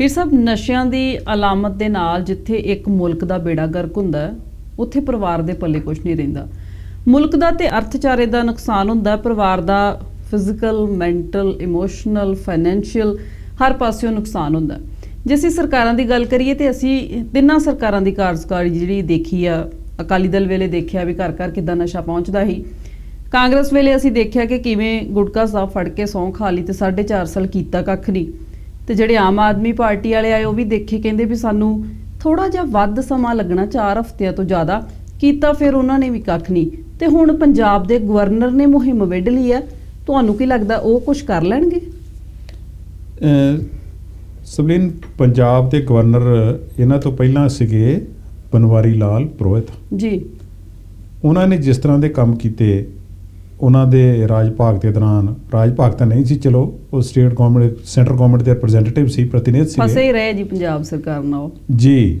ਇਹ ਸਭ ਨਸ਼ਿਆਂ ਦੀ ਅਲਾਮਤ ਦੇ ਨਾਲ ਜਿੱਥੇ ਇੱਕ ਮੁਲਕ ਦਾ ਬੇੜਾ ਗਰਕ ਹੁੰਦਾ, ਉੱਥੇ ਪਰਿਵਾਰ ਦੇ ਪੱਲੇ ਕੁਝ ਨਹੀਂ ਰਹਿੰਦਾ। ਮੁਲਕ ਦਾ ਤੇ ਅਰਥਚਾਰੇ ਦਾ ਨੁਕਸਾਨ ਹੁੰਦਾ, ਪਰਿਵਾਰ ਦਾ ਫਿਜ਼ੀਕਲ ਮੈਂਟਲ ਇਮੋਸ਼ਨਲ ਫਾਈਨੈਂਸ਼ੀਅਲ ਹਰ ਪਾਸਿਓਂ ਨੁਕਸਾਨ ਹੁੰਦਾ। ਜੇ ਅਸੀਂ ਸਰਕਾਰਾਂ ਦੀ ਗੱਲ ਕਰੀਏ ਤੇ ਅਸੀਂ ਤਿੰਨਾਂ ਸਰਕਾਰਾਂ ਦੀ ਕਾਰਜਕਾਰੀ ਜਿਹੜੀ ਦੇਖੀ ਆ, ਅਕਾਲੀ ਦਲ ਵੇਲੇ ਦੇਖਿਆ ਵੀ ਘਰ ਘਰ ਕਿੱਦਾਂ ਨਸ਼ਾ ਪਹੁੰਚਦਾ ਸੀ। ਕਾਂਗਰਸ ਵੇਲੇ ਅਸੀਂ ਦੇਖਿਆ ਕਿ ਕਿਵੇਂ ਗੁਟਕਾ ਸਾਹਿਬ ਫੜ ਕੇ ਸੌਂ ਖਾ ਲਈ ਤੇ 4.5 ਸਾਲ ਕੀਤਾ ਕੱਖ ਨਹੀਂ। ਤੇ ਜਿਹੜੇ ਆਮ ਆਦਮੀ ਪਾਰਟੀ ਵਾਲੇ ਆਏ ਉਹ ਵੀ ਦੇਖੇ ਕਹਿੰਦੇ ਵੀ ਸਾਨੂੰ ਥੋੜਾ ਜਿਹਾ ਵੱਧ ਸਮਾਂ ਲੱਗਣਾ 4 ਹਫ਼ਤਿਆਂ ਤੋਂ ਜ਼ਿਆਦਾ ਕੀਤਾ ਫਿਰ ਉਹਨਾਂ ਨੇ ਵੀ ਕੱਖ ਨਹੀਂ। ਤੇ ਹੁਣ ਪੰਜਾਬ ਦੇ ਗਵਰਨਰ ਨੇ ਮੁਹਿੰਮ ਵਿੱਢ ਲਈ ਆ ਤੁਹਾਨੂੰ ਕੀ ਲੱਗਦਾ ਉਹ ਕੁਝ ਕਰ ਲੈਣਗੇ? ਅਹ ਸਵਲੀਨ ਪੰਜਾਬ ਦੇ ਗਵਰਨਰ ਇਹਨਾਂ ਤੋਂ ਪਹਿਲਾਂ ਸੀਗੇ ਬਨਵਾਰੀ ਲਾਲ ਪ੍ਰੋਹਿਤ। ਜੀ। ਉਹਨਾਂ ਨੇ ਜਿਸ ਤਰ੍ਹਾਂ ਦੇ ਕੰਮ ਕੀਤੇ ਉਹਨਾਂ ਦੇ ਰਾਜ ਭਾਗ ਦੇ ਦੌਰਾਨ ਰਾਜ ਭਾਗ ਤਾਂ ਨਹੀਂ ਸੀ ਚਲੋ ਉਹ ਸਟੇਟ ਗਵਰਨਮੈਂਟ ਸੈਂਟਰ ਗਵਰਨਮੈਂਟ ਦੇ ਰਿਪਰੈਜ਼ੈਂਟੇਟਿਵ ਸੀ ਪ੍ਰਤੀਨਿਧ ਫਸੇ ਸੀ ਹੀ ਰਹੇ ਜੀ ਪੰਜਾਬ ਸਰਕਾਰ ਨਾਲ। ਉਹ ਜੀ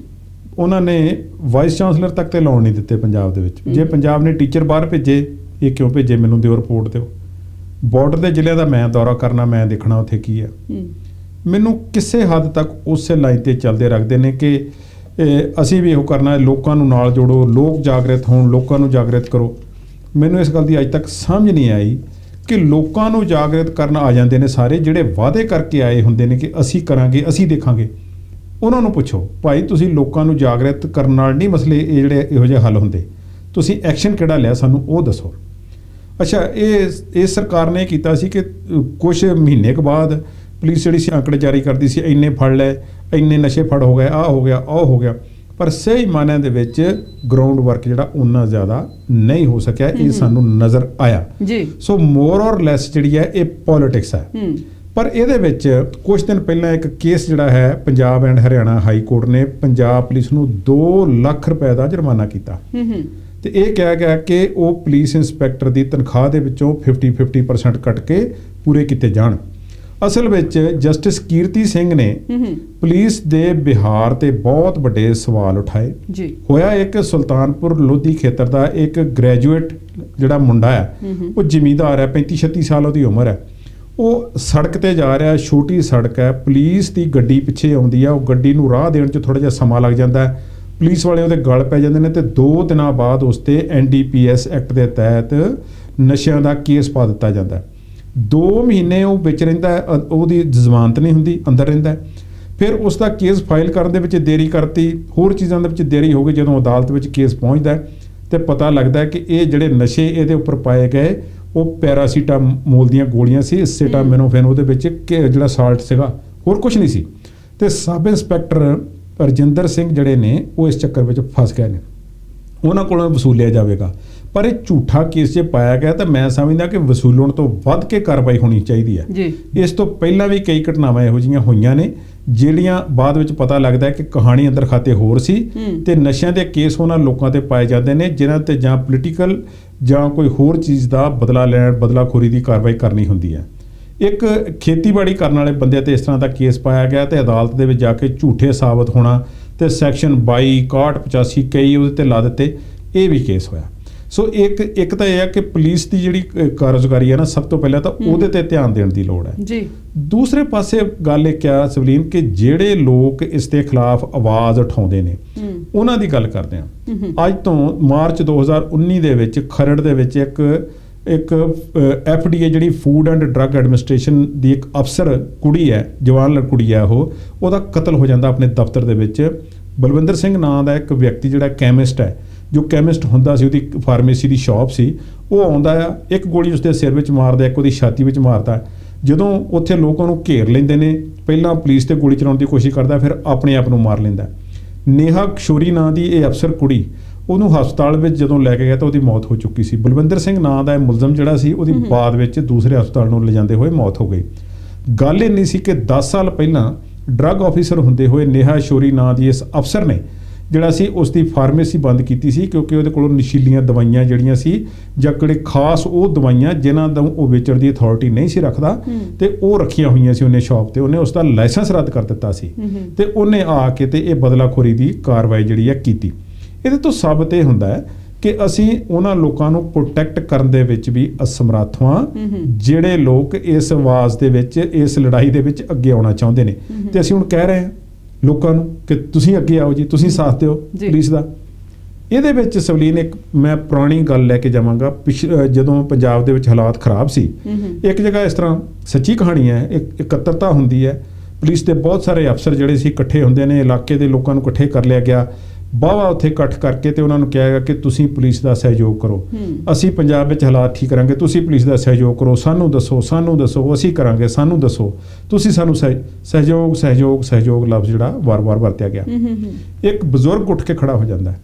ਉਹਨਾਂ ਨੇ ਵਾਈਸ ਚਾਂਸਲਰ ਤੱਕ ਤੇ ਲਾਉਣ ਨਹੀਂ ਦਿੱਤੇ ਪੰਜਾਬ ਦੇ ਵਿੱਚ। ਜੇ। ਪੰਜਾਬ ਨੇ ਟੀਚਰ ਬਾਹਰ ਭੇਜੇ ਇਹ ਕਿਉਂ ਭੇਜੇ? ਮੈਨੂੰ ਦਿਓ ਰਿਪੋਰਟ ਦਿਓ। ਬਾਰਡਰ ਦੇ ਜ਼ਿਲ੍ਹਿਆਂ ਦਾ ਮੈਂ ਦੌਰਾ ਕਰਨਾ ਮੈਂ ਦੇਖਣਾ ਉੱਥੇ ਕੀ ਆ। ਹੂੰ। ਮੈਨੂੰ ਕਿਸੇ ਹੱਦ ਤੱਕ ਉਸੇ ਲਾਈਨ ਤੇ ਚੱਲਦੇ ਰੱਖਦੇ ਨੇ ਕਿ ਅਸੀਂ ਵੀ ਇਹੋ ਕਰਨਾ ਹੈ ਲੋਕਾਂ ਨੂੰ ਨਾਲ ਜੋੜੋ ਲੋਕ ਜਾਗਰਤ ਹੋਣ ਲੋਕਾਂ ਨੂੰ ਜਾਗਰਤ ਕਰੋ। ਮੈਨੂੰ ਇਸ ਗੱਲ ਦੀ ਅੱਜ ਤੱਕ ਸਮਝ ਨਹੀਂ ਆਈ ਕਿ ਲੋਕਾਂ ਨੂੰ ਜਾਗਰਿਤ ਕਰਨ ਆ ਜਾਂਦੇ ਨੇ ਸਾਰੇ, ਜਿਹੜੇ ਵਾਅਦੇ ਕਰਕੇ ਆਏ ਹੁੰਦੇ ਨੇ ਕਿ ਅਸੀਂ ਕਰਾਂਗੇ, ਅਸੀਂ ਦੇਖਾਂਗੇ। ਉਹਨਾਂ ਨੂੰ ਪੁੱਛੋ, ਭਾਈ, ਤੁਸੀਂ ਲੋਕਾਂ ਨੂੰ ਜਾਗਰਿਤ ਕਰਨ ਨਾਲ ਨਹੀਂ ਮਸਲੇ ਇਹ ਜਿਹੜੇ ਇਹੋ ਜਿਹੇ ਹੱਲ ਹੁੰਦੇ? ਤੁਸੀਂ ਐਕਸ਼ਨ ਕਿਹੜਾ ਲਿਆ ਸਾਨੂੰ ਉਹ ਦੱਸੋ? ਅੱਛਾ, ਇਹ ਇਹ ਸਰਕਾਰ ਨੇ ਕੀਤਾ ਸੀ ਕਿ ਕੁਝ ਮਹੀਨੇ ਕੁ ਬਾਅਦ ਪੁਲਿਸ ਜਿਹੜੀ ਸੀ ਅੰਕੜੇ ਜਾਰੀ ਕਰਦੀ ਸੀ, ਇੰਨੇ ਫੜ ਲਏ, ਇੰਨੇ ਨਸ਼ੇ ਫੜ ਹੋ ਗਏ, ਆਹ ਹੋ ਗਿਆ, ਉਹ ਹੋ ਗਿਆ। ਪਰ ਸਹੀ ਮਾਇਨਿਆਂ ਦੇ ਵਿੱਚ ਗਰਾਊਂਡ ਵਰਕ ਜਿਹੜਾ ਉਨਾ ਜ਼ਿਆਦਾ ਨਹੀਂ ਹੋ ਸਕਿਆ ਇਹ ਸਾਨੂੰ ਨਜ਼ਰ ਆਇਆ। ਜੀ। ਸੋ ਮੋਰ ਔਰ ਲੈਸ ਜਿਹੜੀ ਹੈ ਇਹ ਪੋਲਿਟਿਕਸ ਹੈ। ਹੂੰ। ਪਰ ਇਹਦੇ ਵਿੱਚ ਕੁਝ ਦਿਨ ਪਹਿਲਾਂ ਇੱਕ ਕੇਸ ਜਿਹੜਾ ਹੈ Punjab and Haryana high court ਨੇ ਪੰਜਾਬ ਪੁਲਿਸ ਨੂੰ 2 ਲੱਖ ਰੁਪਏ ਦਾ ਜੁਰਮਾਨਾ ਕੀਤਾ। ਹੂੰ ਹੂੰ। ਤੇ ਇਹ ਕਿਹਾ ਗਿਆ ਕਿ ਉਹ ਪੁਲਿਸ ਇੰਸਪੈਕਟਰ ਦੀ ਤਨਖਾਹ ਦੇ ਵਿੱਚੋਂ 50 50% ਕੱਟ ਕੇ ਪੂਰੇ ਕੀਤੇ ਜਾਣ। ਅਸਲ ਵਿੱਚ ਜਸਟਿਸ ਕੀਰਤੀ ਸਿੰਘ ਨੇ ਪੁਲਿਸ ਦੇ ਬਿਹਾਰ ਤੇ ਬਹੁਤ ਵੱਡੇ ਸਵਾਲ ਉਠਾਏ। ਜੀ। ਹੋਇਆ ਇੱਕ ਸੁਲਤਾਨਪੁਰ ਲੋਧੀ ਖੇਤਰ ਦਾ ਇੱਕ ਗ੍ਰੈਜੂਏਟ ਜਿਹੜਾ ਮੁੰਡਾ ਹੈ ਉਹ ਜ਼ਿਮੀਂਦਾਰ ਹੈ 35 36 ਸਾਲ ਉਹਦੀ ਉਮਰ ਹੈ। ਉਹ ਸੜਕ ਤੇ ਜਾ ਰਿਹਾ ਛੋਟੀ ਸੜਕ ਹੈ ਪੁਲਿਸ ਦੀ ਗੱਡੀ ਪਿੱਛੇ ਆਉਂਦੀ ਹੈ ਉਹ ਗੱਡੀ ਨੂੰ ਰਾਹ ਦੇਣ 'ਚ ਥੋੜਾ ਜਿਹਾ ਸਮਾਂ ਲੱਗ ਜਾਂਦਾ ਹੈ। ਪੁਲਿਸ ਵਾਲੇ ਉਹਦੇ ਗਲ ਪੈ ਜਾਂਦੇ ਨੇ ਤੇ 2 ਦਿਨਾਂ ਬਾਅਦ ਉਸ ਤੇ ਐਨਡੀਪੀਐਸ ਐਕਟ ਦੇ ਤਹਿਤ ਨਸ਼ਿਆਂ ਦਾ ਕੇਸ ਪਾ ਦਿੱਤਾ ਜਾਂਦਾ ਹੈ। 2 ਮਹੀਨੇ ਉਹ ਵਿੱਚ ਰਹਿੰਦਾ ਅ- ਉਹਦੀ ਜ਼ਮਾਨਤ ਨਹੀਂ ਹੁੰਦੀ, ਅੰਦਰ ਰਹਿੰਦਾ ਫਿਰ ਉਸ ਦਾ ਕੇਸ ਫਾਈਲ ਕਰਨ ਦੇ ਵਿੱਚ ਦੇਰੀ ਕਰਤੀ, ਹੋਰ ਚੀਜ਼ਾਂ ਦੇ ਵਿੱਚ ਦੇਰੀ ਹੋ ਗਈ, ਜਦੋਂ ਅਦਾਲਤ ਵਿੱਚ ਕੇਸ ਪਹੁੰਚਦਾ ਹੈ ਤੇ ਪਤਾ ਲੱਗਦਾ ਕਿ ਇਹ ਜਿਹੜੇ ਨਸ਼ੇ ਇਹਦੇ ਉੱਪਰ ਪਾਏ ਗਏ, ਉਹ ਪੈਰਾਸੀਟਾਮੋਲ ਦੀਆਂ ਗੋਲੀਆਂ ਸੀ ਸਿਟਾਮਿਨੋਫੈਨ ਉਹਦੇ ਵਿੱਚ ਕਿ, ਜਿਹੜਾ ਸਾਲਟ ਸੀਗਾ, ਹੋਰ ਕੁਝ ਨਹੀਂ ਸੀ। ਤੇ ਸਬ ਇੰਸਪੈਕਟਰ ਰਜਿੰਦਰ ਸਿੰਘ ਜਿਹੜੇ ਨੇ, ਉਹ ਇਸ ਚੱਕਰ ਵਿੱਚ ਫਸ ਗਏ ਨੇ। ਉਹਨਾਂ ਕੋਲੋਂ ਵਸੂਲਿਆ ਜਾਵੇਗਾ। ਪਰ ਇਹ ਝੂਠਾ ਕੇਸ ਜੇ ਪਾਇਆ ਗਿਆ ਤਾਂ ਮੈਂ ਸਮਝਦਾ ਕਿ ਵਸੂਲਣ ਤੋਂ ਵੱਧ ਕੇ ਕਾਰਵਾਈ ਹੋਣੀ ਚਾਹੀਦੀ ਹੈ। ਇਸ ਤੋਂ ਪਹਿਲਾਂ ਵੀ ਕਈ ਘਟਨਾਵਾਂ ਇਹੋ ਜਿਹੀਆਂ ਹੋਈਆਂ ਨੇ ਜਿਹੜੀਆਂ ਬਾਅਦ ਵਿੱਚ ਪਤਾ ਲੱਗਦਾ ਹੈ ਕਿ ਕਹਾਣੀ ਅੰਦਰ ਖਾਤੇ ਹੋਰ ਸੀ। ਤੇ ਨਸ਼ਿਆਂ ਦੇ ਕੇਸ ਉਹਨਾਂ ਲੋਕਾਂ ਤੇ ਪਾਏ ਜਾਂਦੇ ਨੇ ਜਿਨ੍ਹਾਂ ਤੇ ਜਾਂ ਪੋਲੀਟੀਕਲ ਜਾਂ ਕੋਈ ਹੋਰ ਚੀਜ਼ ਦਾ ਬਦਲਾ ਲੈਣ ਬਦਲਾਖੋਰੀ ਦੀ ਕਾਰਵਾਈ ਕਰਨੀ ਹੁੰਦੀ ਹੈ। ਇੱਕ ਖੇਤੀਬਾੜੀ ਕਰਨ ਵਾਲੇ ਬੰਦੇ ਤੇ ਇਸ ਤਰ੍ਹਾਂ ਦਾ ਕੇਸ ਪਾਇਆ ਗਿਆ ਤੇ ਅਦਾਲਤ ਦੇ ਵਿੱਚ ਜਾ ਕੇ ਝੂਠੇ ਸਾਬਤ ਹੋਣਾ ਤੇ ਸੈਕਸ਼ਨ 22 61 85 ਕਈ ਉਹਦੇ ਤੇ ਲਾ ਦਿੱਤੇ ਇਹ ਵੀ ਕੇਸ ਹੋਇਆ। ਸੋ ਇੱਕ ਇੱਕ ਤਾਂ ਇਹ ਹੈ ਕਿ ਪੁਲਿਸ ਦੀ ਜਿਹੜੀ ਕਾਰਜਕਾਰੀ ਹੈ ਨਾ ਸਭ ਤੋਂ ਪਹਿਲਾਂ ਤਾਂ। ਉਹਦੇ ਤੇ ਧਿਆਨ ਦੇਣ ਦੀ ਲੋੜ ਹੈ। ਜੀ। ਦੂਸਰੇ ਪਾਸੇ ਗੱਲ ਇਹ ਕਿਹਾ ਸਵਲੀਨ ਕਿ ਜਿਹੜੇ ਲੋਕ ਇਸ ਦੇ ਖਿਲਾਫ ਆਵਾਜ਼ ਉਠਾਉਂਦੇ ਨੇ ਉਹਨਾਂ ਦੀ ਗੱਲ ਕਰਦੇ ਹੂੰ ਅੱਜ ਤੋਂ ਮਾਰਚ 2019 ਦੇ ਵਿੱਚ ਖਰੜ ਦੇ ਵਿੱਚ ਇੱਕ ਇੱਕ ਐਫਡੀਏ ਜਿਹੜੀ ਫੂਡ ਐਂਡ ਡਰੱਗ ਐਡਮਿਨਿਸਟ੍ਰੇਸ਼ਨ ਦੀ ਇੱਕ ਅਫਸਰ ਕੁੜੀ ਹੈ ਜਵਾਨ ਲ- ਕੁੜੀ ਹੈ ਉਹ, ਉਹਦਾ ਕਤਲ ਹੋ ਜਾਂਦਾ ਆਪਣੇ ਦਫ਼ਤਰ ਦੇ ਵਿੱਚ। ਬਲਵਿੰਦਰ ਸਿੰਘ ਨਾਂ ਦਾ ਇੱਕ ਵਿਅਕਤੀ ਜਿਹੜਾ ਕੈਮਿਸਟ ਹੈ, ਜੋ ਕੈਮਿਸਟ ਹੁੰਦਾ ਸੀ, ਉਹਦੀ ਫਾਰਮੇਸੀ ਦੀ ਸ਼ਾਪ ਸੀ। ਉਹ ਆਉਂਦਾ ਆ, ਇੱਕ ਗੋਲੀ ਉਸਦੇ ਸਿਰ ਵਿੱਚ ਮਾਰਦਾ, ਇੱਕ ਉਹਦੀ ਛਾਤੀ ਵਿੱਚ ਮਾਰਦਾ। ਜਦੋਂ ਉੱਥੇ ਲੋਕ ਉਹਨੂੰ ਘੇਰ ਲੈਂਦੇ ਨੇ, ਪਹਿਲਾਂ ਪੁਲਿਸ ਤੇ ਗੋਲੀ ਚਲਾਉਣ ਦੀ ਕੋਸ਼ਿਸ਼ ਕਰਦਾ, ਫਿਰ ਆਪਣੇ ਆਪ ਨੂੰ ਮਾਰ ਲੈਂਦਾ। ਨੇਹਾ ਕਿਸ਼ੋਰੀ ਨਾਂ ਦੀ ਇਹ ਅਫਸਰ ਕੁੜੀ ਉਹਨੂੰ ਹਸਪਤਾਲ ਵਿੱਚ ਜਦੋਂ ਲੈ ਕੇ ਗਿਆ ਤਾਂ ਉਹਦੀ ਮੌਤ ਹੋ ਚੁੱਕੀ ਸੀ। ਬਲਵਿੰਦਰ ਸਿੰਘ ਨਾਂ ਦਾ ਇਹ ਮੁਲਜ਼ਮ ਜਿਹੜਾ ਸੀ ਉਹਦੀ। ਬਾਅਦ ਵਿੱਚ ਦੂਸਰੇ ਹਸਪਤਾਲ ਨੂੰ ਲਿਜਾਂਦੇ ਹੋਏ ਮੌਤ ਹੋ ਗਈ। ਗੱਲ ਇਹ ਨਹੀਂ ਸੀ ਕਿ 10 ਸਾਲ ਪਹਿਲਾਂ ਡਰੱਗ ਆਫੀਸਰ ਹੁੰਦੇ ਹੋਏ ਨੇਹਾ ਸ਼ੋਰੀ ਨਾਂ ਦੀ ਇਸ ਅਫਸਰ ਨੇ ਜਿਹੜਾ ਸੀ ਉਸ ਦੀ ਫਾਰਮੇਸੀ ਬੰਦ ਕੀਤੀ ਸੀ ਕਿਉਂਕਿ ਉਹਦੇ ਕੋਲੋਂ ਨਸ਼ੀਲੀਆਂ ਦਵਾਈਆਂ ਜਿਹੜੀਆਂ ਸੀ ਜਾਂ ਕਿਹੜੇ ਖਾਸ ਉਹ ਦਵਾਈਆਂ ਜਿਨ੍ਹਾਂ ਦਾ ਉਹ ਵੇਚਣ ਦੀ ਅਥਾਰਟੀ ਨਹੀਂ ਸੀ ਰੱਖਦਾ। ਤੇ ਉਹ ਰੱਖੀਆਂ ਹੋਈਆਂ ਸੀ ਉਹਨੇ ਸ਼ਾਪ ਤੇ। ਉਹਨੇ ਉਸ ਦਾ ਲਾਇਸੈਂਸ ਰੱਦ ਕਰ ਦਿੱਤਾ ਸੀ ਤੇ ਉਹਨੇ ਆ ਕੇ ਤੇ ਇਹ ਬਦਲਾਖੋਰੀ ਦੀ ਕਾਰਵਾਈ ਜਿਹੜੀ ਹੈ ਕੀਤੀ। ਇਹਦੇ ਤੋਂ ਸਾਬਤ ਇਹ ਹੁੰਦਾ ਹੈ ਕਿ ਅਸੀਂ ਉਹਨਾਂ ਲੋਕਾਂ ਨੂੰ ਪ੍ਰੋਟੈਕਟ ਕਰਨ ਦੇ ਵਿੱਚ ਵੀ ਅਸਮਰੱਥ ਹਾਂ ਜਿਹੜੇ ਲੋਕ ਇਸ ਆਵਾਜ਼ ਦੇ ਵਿੱਚ ਇਸ ਲੜਾਈ ਦੇ ਵਿੱਚ ਅੱਗੇ ਆਉਣਾ ਚਾਹੁੰਦੇ ਨੇ। ਤੇ ਅਸੀਂ ਹੁਣ ਕਹਿ ਰਹੇ ਹਾਂ ਲੋਕਾਂ ਨੂੰ ਕਿ ਤੁਸੀਂ ਅੱਗੇ ਆਓ ਜੀ ਤੁਸੀਂ ਸਾਥ ਦਿਓ। ਪੁਲਿਸ ਦਾ। ਇਹਦੇ ਵਿੱਚ ਸਵਲੀਨ ਇੱਕ ਮੈਂ ਪੁਰਾਣੀ ਗੱਲ ਲੈ ਕੇ ਜਾਵਾਂਗਾ। ਜਦੋਂ ਪੰਜਾਬ ਦੇ ਵਿੱਚ ਹਾਲਾਤ ਖਰਾਬ ਸੀ ਇੱਕ ਜਗ੍ਹਾ ਇਸ ਤਰ੍ਹਾਂ ਸੱਚੀ ਕਹਾਣੀ ਹੈ ਇੱਕ ਇਕੱਤਰਤਾ ਹੁੰਦੀ ਹੈ। ਪੁਲਿਸ ਦੇ ਬਹੁਤ ਸਾਰੇ ਅਫਸਰ ਜਿਹੜੇ ਸੀ ਇਕੱਠੇ ਹੁੰਦੇ ਨੇ ਇਲਾਕੇ ਦੇ ਲੋਕਾਂ ਨੂੰ ਇਕੱਠੇ ਕਰ ਲਿਆ ਗਿਆ। ਬਾਵਾ ਉੱਥੇ ਇਕੱਠ ਕਰਕੇ ਤੇ ਉਹਨਾਂ ਨੂੰ ਕਿਹਾ ਗਿਆ ਕਿ ਤੁਸੀਂ ਪੁਲਿਸ ਦਾ ਸਹਿਯੋਗ ਕਰੋ। ਅਸੀਂ ਪੰਜਾਬ ਵਿੱਚ ਹਾਲਾਤ ਠੀਕ ਕਰਾਂਗੇ ਤੁਸੀਂ ਪੁਲਿਸ ਦਾ ਸਹਿਯੋਗ ਕਰੋ ਸਾਨੂੰ ਦੱਸੋ ਸਾਨੂੰ ਦੱਸੋ ਅਸੀਂ ਕਰਾਂਗੇ ਸਾਨੂੰ ਦੱਸੋ। ਤੁਸੀਂ ਸਾਨੂੰ ਸਹਿ- ਸਹਿਯੋਗ ਸਹਿਯੋਗ ਸਹਿਯੋਗ ਲਫ਼ਜ਼ ਜਿਹੜਾ ਵਾਰ-ਵਾਰ ਵਰਤਿਆ ਗਿਆ। ਇੱਕ ਬਜ਼ੁਰਗ ਉੱਠ ਕੇ ਖੜਾ ਹੋ ਜਾਂਦਾ ਹੈ।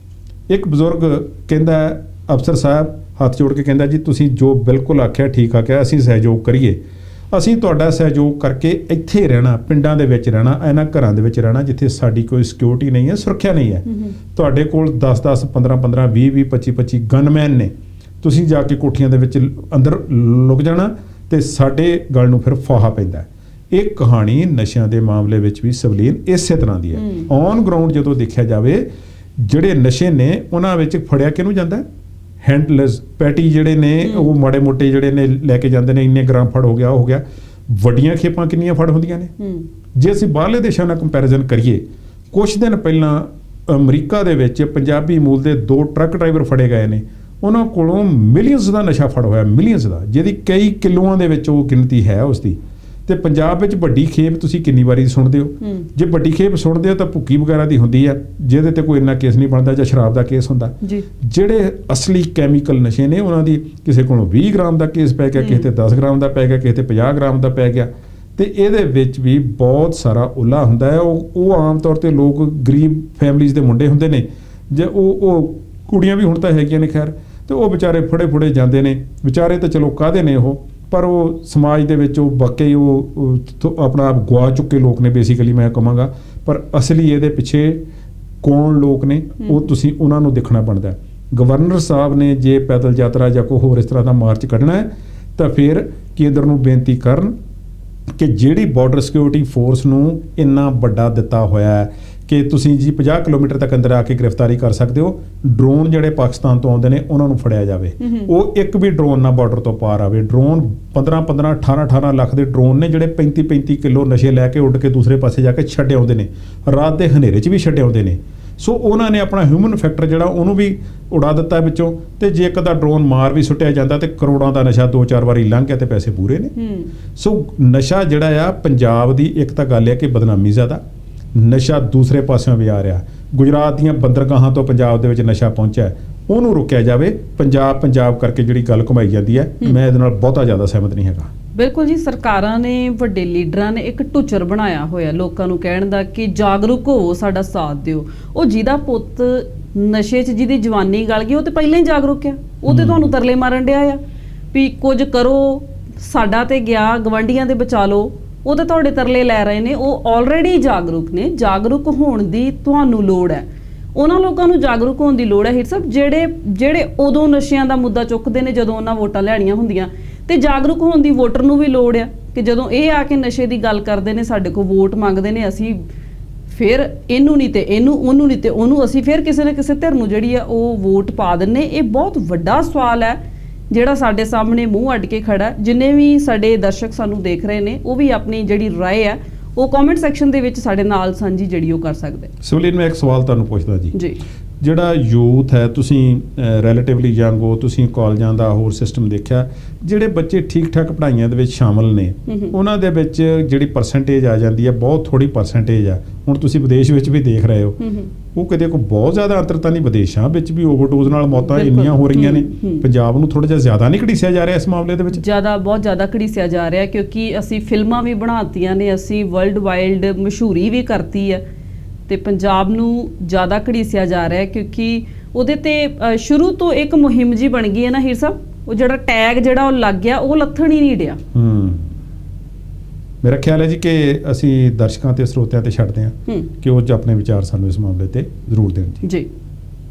ਇੱਕ ਬਜ਼ੁਰਗ ਕਹਿੰਦਾ ਅਫਸਰ ਸਾਹਿਬ ਹੱਥ ਜੋੜ ਕੇ ਕਹਿੰਦਾ ਜੀ ਤੁਸੀਂ ਜੋ ਬਿਲਕੁਲ ਆਖਿਆ ਠੀਕ ਆਖਿਆ ਅਸੀਂ ਸਹਿਯੋਗ ਕਰੀਏ। ਅਸੀਂ ਤੁਹਾਡਾ ਸਹਿਯੋਗ ਕਰਕੇ ਇੱਥੇ ਰਹਿਣਾ ਪਿੰਡਾਂ ਦੇ ਵਿੱਚ ਰਹਿਣਾ ਇਹਨਾਂ ਘਰਾਂ ਦੇ ਵਿੱਚ ਰਹਿਣਾ ਜਿੱਥੇ ਸਾਡੀ ਕੋਈ ਸਿਕਿਉਰਿਟੀ ਨਹੀਂ ਹੈ ਸੁਰੱਖਿਆ ਨਹੀਂ ਹੈ ਤੁਹਾਡੇ ਕੋਲ 10 10 15 15 20 20 25 25 ਗਨਮੈਨ ਨੇ ਤੁਸੀਂ ਜਾ ਕੇ ਕੋਠੀਆਂ ਦੇ ਵਿੱਚ ਅੰਦਰ ਲੁਕ ਜਾਣਾ ਤੇ ਸਾਡੇ ਗੱਲ ਨੂੰ ਫਿਰ ਫਾਹਾ ਪੈਂਦਾ। ਇਹ ਕਹਾਣੀ ਨਸ਼ਿਆਂ ਦੇ ਮਾਮਲੇ ਵਿੱਚ ਵੀ ਸਵਲੀਨ ਇਸੇ ਤਰ੍ਹਾਂ ਦੀ ਹੈ ਹੂੰ। ਔਨ ਗਰਾਊਂਡ ਜਦੋਂ ਦੇਖਿਆ ਜਾਵੇ ਜਿਹੜੇ ਨਸ਼ੇ ਨੇ ਉਹਨਾਂ ਵਿੱਚ ਫੜਿਆ ਕਿਹਨੂੰ ਜਾਂਦਾ ਹੈ? ਹੈਂਡਲਸ ਪੈਟੀ ਜਿਹੜੇ ਨੇ। ਉਹ ਮਾੜੇ ਮੋਟੇ ਜਿਹੜੇ ਨੇ ਲੈ ਕੇ ਜਾਂਦੇ ਨੇ ਇੰਨੇ ਗ੍ਰਾਮ ਫੜ ਹੋ ਗਿਆ ਉਹ ਹੋ ਗਿਆ। ਵੱਡੀਆਂ ਖੇਪਾਂ ਕਿੰਨੀਆਂ ਫੜ ਹੁੰਦੀਆਂ ਨੇ? ਜੇ ਅਸੀਂ ਬਾਹਰਲੇ ਦੇਸ਼ਾਂ ਨਾਲ ਕੰਪੈਰੀਜ਼ਨ ਕਰੀਏ ਕੁਝ ਦਿਨ ਪਹਿਲਾਂ ਅਮਰੀਕਾ ਦੇ ਵਿੱਚ ਪੰਜਾਬੀ ਮੂਲ ਦੇ ਦੋ ਟਰੱਕ ਡਰਾਈਵਰ ਫੜੇ ਗਏ ਨੇ। ਉਹਨਾਂ ਕੋਲੋਂ ਮਿਲੀਅਨਸ ਦਾ ਨਸ਼ਾ ਫੜ ਹੋਇਆ ਮਿਲੀਅਨਸ ਦਾ ਜਿਹਦੀ ਕਈ ਕਿਲੋਆਂ ਦੇ ਵਿੱਚ ਉਹ ਗਿਣਤੀ ਹੈ ਉਸ ਦੀ ਤੇ ਪੰਜਾਬ ਵਿੱਚ ਵੱਡੀ ਖੇਪ ਤੁਸੀਂ ਕਿੰਨੀ ਵਾਰੀ ਸੁਣਦੇ ਹੋ? ਜੇ ਵੱਡੀ ਖੇਪ ਸੁਣਦੇ ਹੋ ਤਾਂ ਭੁੱਕੀ ਵਗੈਰਾ ਦੀ ਹੁੰਦੀ ਹੈ ਜਿਹਦੇ ਤੇ ਕੋਈ ਇੰਨਾ ਕੇਸ ਨਹੀਂ ਬਣਦਾ ਜਾਂ ਸ਼ਰਾਬ ਦਾ ਕੇਸ ਹੁੰਦਾ। ਜਿਹੜੇ ਅਸਲੀ ਕੈਮੀਕਲ ਨਸ਼ੇ ਨੇ ਉਹਨਾਂ ਦੀ ਕਿਸੇ ਕੋਲੋਂ 20 ਗ੍ਰਾਮ ਦਾ ਕੇਸ ਪੈ ਗਿਆ ਕਿਸੇ ਤੇ 10 ਗ੍ਰਾਮ ਦਾ ਪੈ ਗਿਆ ਕਿਸੇ ਤੇ 50 ਗ੍ਰਾਮ ਦਾ ਪੈ ਗਿਆ ਤੇ ਇਹਦੇ ਵਿੱਚ ਵੀ ਬਹੁਤ ਸਾਰਾ ਉਲਾ ਹੁੰਦਾ ਹੈ। ਉਹ ਉਹ ਆਮ ਤੌਰ ਤੇ ਲੋਕ ਗਰੀਬ ਫੈਮਲੀਆਂ ਦੇ ਮੁੰਡੇ ਹੁੰਦੇ ਨੇ ਜੇ ਉਹ ਉਹ ਕੁੜੀਆਂ ਵੀ ਹੁਣ ਤਾਂ ਹੈਗੀਆਂ ਨੇ ਖੈਰ ਤੇ ਉਹ ਵਿਚਾਰੇ ਫੜੇ ਫੜੇ ਜਾਂਦੇ ਨੇ। ਵਿਚਾਰੇ ਤਾਂ ਚਲੋ ਕਾਹਦੇ ਨੇ ਉਹ? ਪਰ ਉਹ ਸਮਾਜ ਦੇ ਵਿੱਚ ਉਹ ਵਾਕਈ ਉਹ ਆਪਣਾ ਆਪ ਗਵਾ ਚੁੱਕੇ ਲੋਕ ਨੇ ਬੇਸਿਕਲੀ ਮੈਂ ਕਹਾਂਗਾ ਪਰ ਅਸਲੀ ਇਹਦੇ ਪਿੱਛੇ ਕੌਣ ਲੋਕ ਨੇ ਉਹ। ਤੁਸੀਂ ਉਹਨਾਂ ਨੂੰ ਦੇਖਣਾ ਬਣਦਾ। ਗਵਰਨਰ ਸਾਹਿਬ ਨੇ ਜੇ ਪੈਦਲ ਯਾਤਰਾ ਜਾਂ ਕੋਈ ਹੋਰ ਇਸ ਤਰ੍ਹਾਂ ਦਾ ਮਾਰਚ ਕੱਢਣਾ ਹੈ ਤਾਂ ਫਿਰ ਕੇਂਦਰ ਨੂੰ ਬੇਨਤੀ ਕਰਨ ਕਿ ਜਿਹੜੀ ਬਾਰਡਰ ਸਿਕਿਉਰਿਟੀ ਫੋਰਸ ਨੂੰ ਇੰਨਾ ਵੱਡਾ ਦਿੱਤਾ ਹੋਇਆ ਹੈ ਕਿ ਤੁਸੀਂ ਜੀ 50 ਕਿਲੋਮੀਟਰ ਤੱਕ ਅੰਦਰ ਆ ਕੇ ਗ੍ਰਿਫਤਾਰੀ ਕਰ ਸਕਦੇ ਹੋ। ਡਰੋਨ ਜਿਹੜੇ ਪਾਕਿਸਤਾਨ ਤੋਂ ਆਉਂਦੇ ਨੇ ਉਹਨਾਂ ਨੂੰ ਫੜਿਆ ਜਾਵੇ। ਉਹ ਇੱਕ ਵੀ ਡਰੋਨ ਨਾ ਬਾਰਡਰ ਤੋਂ ਪਾਰ ਆਵੇ। ਡਰੋਨ 15 15 18 18 ਲੱਖ ਦੇ ਡਰੋਨ ਨੇ ਜਿਹੜੇ 35 35 ਕਿਲੋ ਨਸ਼ੇ ਲੈ ਕੇ ਉੱਡ ਕੇ ਦੂਸਰੇ ਪਾਸੇ ਜਾ ਕੇ ਛੱਡ ਆਉਂਦੇ ਨੇ। ਰਾਤ ਦੇ ਹਨੇਰੇ 'ਚ ਵੀ ਛੱਡ ਆਉਂਦੇ ਨੇ। ਸੋ ਉਹਨਾਂ ਨੇ ਆਪਣਾ ਹਿਊਮਨ ਫੈਕਟਰ ਜਿਹੜਾ ਉਹਨੂੰ ਵੀ ਉਡਾ ਦਿੱਤਾ ਵਿੱਚੋਂ ਤੇ ਜੇ ਇੱਕ ਦਾ ਡਰੋਨ ਮਾਰ ਵੀ ਸੁੱਟਿਆ ਜਾਂਦਾ ਤੇ ਕਰੋੜਾਂ ਦਾ ਨਸ਼ਾ ਦੋ ਚਾਰ ਵਾਰੀ ਲੰਘ ਗਿਆ ਤੇ ਪੈਸੇ ਪੂਰੇ ਨੇ। ਸੋ ਨਸ਼ਾ ਜਿਹੜਾ ਆ ਪੰਜਾਬ ਦੀ ਇੱਕ ਤਾਂ ਗੱਲ ਹੈ ਕਿ ਬਦਨਾਮੀ ਜ਼ਿਆਦਾ। ਨਸ਼ਾ ਦੂਸਰੇ ਪਾਸਿਓਂ ਵੀ ਆ ਰਿਹਾ ਗੁਜਰਾਤ ਦੀਆਂ ਬੰਦਰਗਾਹਾਂ ਤੋਂ ਪੰਜਾਬ ਦੇ ਵਿੱਚ ਨਸ਼ਾ ਪਹੁੰਚਿਆ। ਉਹਨੂੰ ਰੁਕਿਆ ਜਾਵੇ ਪੰਜਾਬ ਪੰਜਾਬ ਕਰਕੇ ਜਿਹੜੀ ਗੱਲ ਘੁਮਾਈ ਜਾਂਦੀ ਹੈ। ਮੈਂ ਇਹਦੇ ਨਾਲ ਬਹੁਤਾ ਜ਼ਿਆਦਾ ਸਹਿਮਤ ਨਹੀਂ ਹੈਗਾ ਬਿਲਕੁਲ ਜੀ ਸਰਕਾਰਾਂ ਨੇ ਵੱਡੇ ਲੀਡਰਾਂ ਨੇ ਇੱਕ ਟੁੱਚਰ ਬਣਾਇਆ ਹੋਇਆ ਲੋਕਾਂ ਨੂੰ ਕਹਿਣ ਦਾ ਕਿ ਜਾਗਰੂਕ ਹੋਵੋ ਸਾਡਾ ਸਾਥ ਦਿਓ ਉਹ ਜਿਹਦਾ ਪੁੱਤ ਨਸ਼ੇ 'ਚ ਜਿਹਦੀ ਜਵਾਨੀ ਗਲ ਗਈ ਉਹ ਤੇ ਪਹਿਲਾਂ ਹੀ ਜਾਗਰੂਕ ਆ ਉਹ ਤੇ। ਤੁਹਾਨੂੰ ਤਰਲੇ ਮਾਰਨ ਡਿਆ ਆ ਵੀ ਕੁਝ ਕਰੋ ਸਾਡਾ ਤੇ ਗਿਆ ਗਵੰਡੀਆਂ ਦੇ ਬਚਾ ਲਓ ਉਹ ਤਾਂ ਤੁਹਾਡੇ ਤਰਲੇ ਲੈ ਰਹੇ ਨੇ, ਉਹ ਆਲਰੇਡੀ ਜਾਗਰੂਕ ਨੇ। ਜਾਗਰੂਕ ਹੋਣ ਦੀ ਤੁਹਾਨੂੰ ਲੋੜ ਹੈ। ਉਹਨਾਂ ਲੋਕਾਂ ਨੂੰ ਜਾਗਰੂਕ ਹੋਣ ਦੀ ਲੋੜ ਹੈ, ਹੀਰ ਸਾਹਿਬ, ਜਿਹੜੇ ਜਿਹੜੇ ਉਦੋਂ ਨਸ਼ਿਆਂ ਦਾ ਮੁੱਦਾ ਚੁੱਕਦੇ ਨੇ, ਜਦੋਂ ਉਹਨਾਂ ਵੋਟਾਂ ਲੈਣੀਆਂ ਹੁੰਦੀਆਂ। ਤੇ ਜਾਗਰੂਕ ਹੋਣ ਦੀ ਵੋਟਰ ਨੂੰ ਵੀ ਲੋੜ ਹੈ ਕਿ ਜਦੋਂ ਇਹ ਆ ਕੇ ਨਸ਼ੇ ਦੀ ਗੱਲ ਕਰਦੇ ਨੇ, ਸਾਡੇ ਕੋਲ ਵੋਟ ਮੰਗਦੇ ਨੇ, ਅਸੀਂ ਫਿਰ ਇਹਨੂੰ ਨਹੀਂ ਤੇ ਇਹਨੂੰ, ਉਹਨੂੰ ਨਹੀਂ ਤੇ ਉਹਨੂੰ ਅਸੀਂ ਫਿਰ ਕਿਸੇ ਨਾ ਕਿਸੇ ਧਿਰ ਨੂੰ ਜਿਹੜੀ ਆ ਉਹ ਵੋਟ ਪਾ ਦਿੰਨੇ ਇਹ ਬਹੁਤ ਵੱਡਾ ਸਵਾਲ ਹੈ। ਜਿਹੜਾ ਸਾਡੇ ਸਾਹਮਣੇ ਮੂੰਹ ਅੱਡ ਕੇ ਖੜਾ। ਜਿੰਨੇ ਵੀ ਸਾਡੇ ਦਰਸ਼ਕ ਸਾਨੂੰ ਦੇਖ ਰਹੇ ਨੇ ਉਹ ਵੀ ਆਪਣੀ ਜਿਹੜੀ ਰਾਏ ਹੈ ਉਹ ਕਮੈਂਟ ਸੈਕਸ਼ਨ ਦੇ ਵਿੱਚ ਸਾਡੇ ਨਾਲ ਸਾਂਝੀ ਜਿਹੜੀ ਉਹ ਕਰ ਸਕਦੇ ਸਿਵਲੀਨ ਮੈਂ ਇੱਕ ਸਵਾਲ ਤੁਹਾਨੂੰ ਪੁੱਛਦਾ ਜੀ ਜੀ ਜਿਹੜਾ ਯੂਥ ਹੈ ਤੁਸੀਂ ਰਿਲੇਟਿਵਲੀ ਯੰਗ ਹੋ ਤੁਸੀਂ ਕਾਲਜਾਂ ਦਾ ਹੋਰ ਸਿਸਟਮ ਦੇਖਿਆ ਜਿਹੜੇ ਬੱਚੇ ਠੀਕ ਠਾਕ ਪੜ੍ਹਾਈਆਂ ਦੇ ਵਿੱਚ ਸ਼ਾਮਲ ਨੇ। ਉਹਨਾਂ ਦੇ ਵਿੱਚ ਜਿਹੜੀ ਪਰਸੈਂਟੇਜ ਆ ਜਾਂਦੀ ਹੈ ਬਹੁਤ ਥੋੜੀ ਪਰਸੈਂਟੇਜ ਆ ਹੁਣ ਤੁਸੀਂ ਵਿਦੇਸ਼ ਵਿੱਚ ਵੀ ਦੇਖ ਰਹੇ ਹੋ ਉਹ ਕਿਤੇ ਕੋਈ ਬਹੁਤ ਜ਼ਿਆਦਾ ਅੰਤਰ ਤਾਂ ਨਹੀਂ ਵਿਦੇਸ਼ਾਂ ਵਿੱਚ ਵੀ ਓਵਰਡੋਜ਼ ਨਾਲ ਮੌਤਾਂ। ਇੰਨੀਆਂ ਹੋ ਰਹੀਆਂ ਨੇ। ਪੰਜਾਬ ਨੂੰ ਥੋੜਾ ਜਿਹਾ ਜ਼ਿਆਦਾ ਨਹੀਂ ਘੜੀਸਿਆ ਜਾ ਰਿਹਾ ਇਸ ਮਾਮਲੇ ਦੇ ਵਿੱਚ ਜ਼ਿਆਦਾ ਬਹੁਤ ਜ਼ਿਆਦਾ ਘੜੀਸਿਆ ਜਾ ਰਿਹਾ ਕਿਉਂਕਿ ਅਸੀਂ ਫਿਲਮਾਂ ਵੀ ਬਣਾਤੀਆਂ ਨੇ ਅਸੀਂ ਵਰਲਡ ਵਾਈਲਡ ਮਸ਼ਹੂਰੀ ਵੀ ਕਰਤੀ ਹੈ ਤੇ ਪੰਜਾਬ ਨੂੰ ਜ਼ਿਆਦਾ ਘੜੀਸਿਆ ਜਾ ਰਿਹਾ ਕਿਉਂਕਿ ਉਹਦੇ ਤੇ ਸ਼ੁਰੂ ਤੋਂ ਇੱਕ ਮੁਹਿੰਮ ਜੀ ਬਣ ਗਈ ਹੈ ਨਾ ਹੀਰ ਸਾਹਿਬ? ਉਹ ਜਿਹੜਾ ਟੈਗ ਜਿਹੜਾ ਉਹ ਲੱਗ ਗਿਆ ਉਹ ਲੱਥਣ ਹੀ ਨਹੀਂ ਡਿਆ। ਹੂੰ। ਮੇਰਾ ਖਿਆਲ ਹੈ ਜੀ ਕਿ ਅਸੀਂ ਦਰਸ਼ਕਾਂ ਤੇ ਸਰੋਤਿਆਂ ਤੇ ਛੱਡਦੇ ਹਾਂ ਕਿ ਉਹ ਆਪਣੇ ਵਿਚਾਰ ਸਾਨੂੰ ਇਸ ਮਾਮਲੇ ਤੇ ਜ਼ਰੂਰ ਦੇਣ ਜੀ। ਜੀ।